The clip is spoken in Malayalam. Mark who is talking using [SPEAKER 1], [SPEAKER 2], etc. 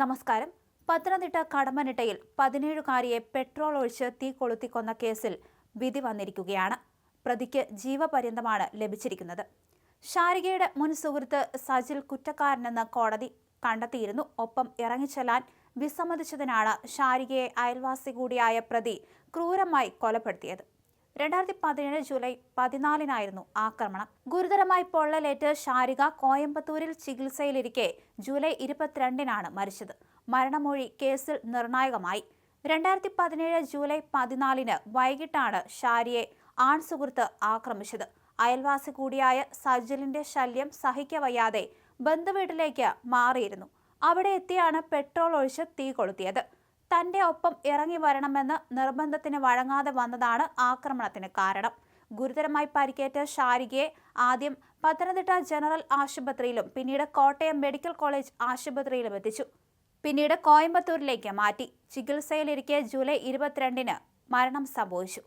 [SPEAKER 1] നമസ്കാരം. പത്തനംതിട്ട കടമ്പനിട്ടയിൽ പതിനേഴുകാരിയെ പെട്രോൾ ഒഴിച്ച് തീ കൊളുത്തിക്കൊന്ന കേസിൽ വിധി വന്നിരിക്കുകയാണ്. പ്രതിക്ക് ജീവപര്യന്തമാണ് ലഭിച്ചിരിക്കുന്നത്. ശാരികയുടെ മുൻ സുഹൃത്ത് സജിൽ കുറ്റക്കാരനെന്ന് കോടതി കണ്ടെത്തിയിരുന്നു. ഒപ്പം ഇറങ്ങിച്ചെല്ലാൻ വിസമ്മതിച്ചതിനാണ് ശാരികയെ അയൽവാസി കൂടിയായ പ്രതി ക്രൂരമായി കൊലപ്പെടുത്തിയത്. രണ്ടായിരത്തി പതിനേഴ് ജൂലൈ പതിനാലിനായിരുന്നു ആക്രമണം. ഗുരുതരമായി പൊള്ളലേറ്റ് ഷാരിക കോയമ്പത്തൂരിൽ ചികിത്സയിലിരിക്കെ ജൂലൈ ഇരുപത്തിരണ്ടിനാണ് മരിച്ചത്. മരണമൊഴി കേസിൽ നിർണായകമായി. രണ്ടായിരത്തി പതിനേഴ് ജൂലൈ പതിനാലിന് വൈകിട്ടാണ് ഷാരിയെ ആൺ സുഹൃത്ത് ആക്രമിച്ചത്. അയൽവാസി കൂടിയായ സജിലിന്റെ ശല്യം സഹിക്കവയ്യാതെ ബന്ധുവീട്ടിലേക്ക് മാറിയിരുന്നു. അവിടെ എത്തിയാണ് പെട്രോൾ ഒഴിച്ച് തീ കൊളുത്തിയത്. തന്റെ ഒപ്പം ഇറങ്ങി വരണമെന്ന് നിർബന്ധത്തിന് വഴങ്ങാതെ വന്നതാണ് ആക്രമണത്തിന് കാരണം. ഗുരുതരമായി പരിക്കേറ്റ ഷാരികയെ ആദ്യം പത്തനംതിട്ട ജനറൽ ആശുപത്രിയിലും പിന്നീട് കോട്ടയം മെഡിക്കൽ കോളേജ് ആശുപത്രിയിലും എത്തിച്ചു. പിന്നീട് കോയമ്പത്തൂരിലേക്ക് മാറ്റി. ചികിത്സയിലിരിക്കെ ജൂലൈ ഇരുപത്തിരണ്ടിന് മരണം സംഭവിച്ചു.